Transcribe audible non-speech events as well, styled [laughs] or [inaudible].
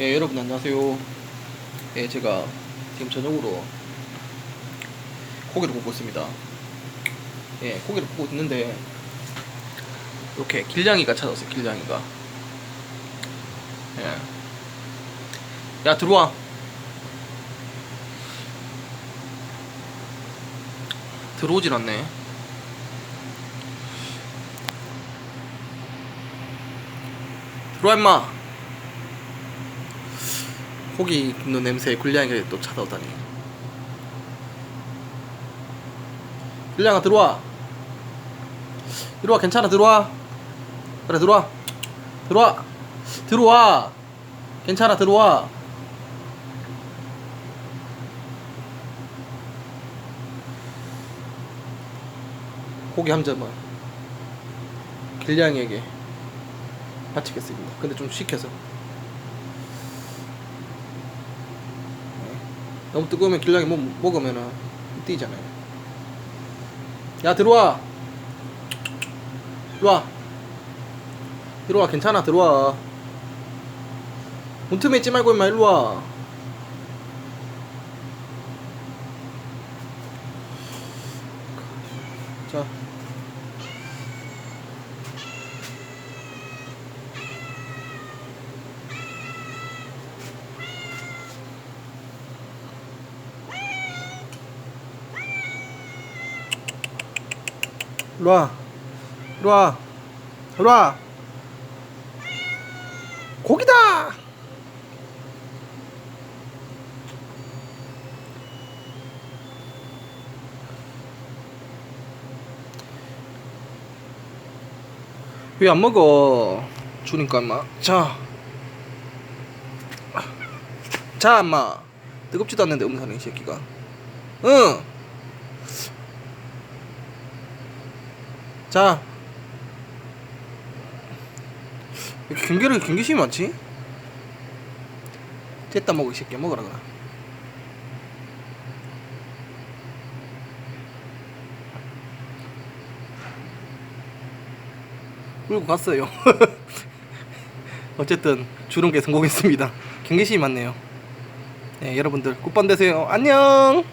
예, 여러분 안녕하세요. 예, 제가 지금 저녁으로 고기를 굽고 있습니다. 예, 고기를 굽고 있는데 이렇게 길냥이가 찾아왔어요. 길냥이가. 예. 야 들어와. 들어오질 않네. 들어와 임마. 고기 굽는 냄새에 굴량이가 또 찾아오다니. 굴량아 들어와. 들어와 괜찮아 들어와. 그래 들어와. 들어와. 들어와. 괜찮아 들어와. 고기 한 점은 길냥이에게 바치겠습니다. 근데 좀 시켜서 너무 뜨거우면 길냥이 뭐 먹으면은 뛰잖아요. 야 들어와. 들어와. 들어와 괜찮아 들어와. 문틈에 있지 말고 임마 일로 와. 자. 일로 와. 일로 와. 일로 와. 고기다! 왜 안 먹어? 주니까 엄마. 자. 자, 엄마. 뜨겁지도 않는데 음사는 이 새끼가. 응. 자. 경계를 경계심이 많지? 됐다 먹어 이 새끼야 먹어라 그라. 끌고 갔어요. [laughs] 어쨌든 주름개 성공했습니다. 경계심이 많네요. 네, 여러분들 굿밤 되세요. 안녕.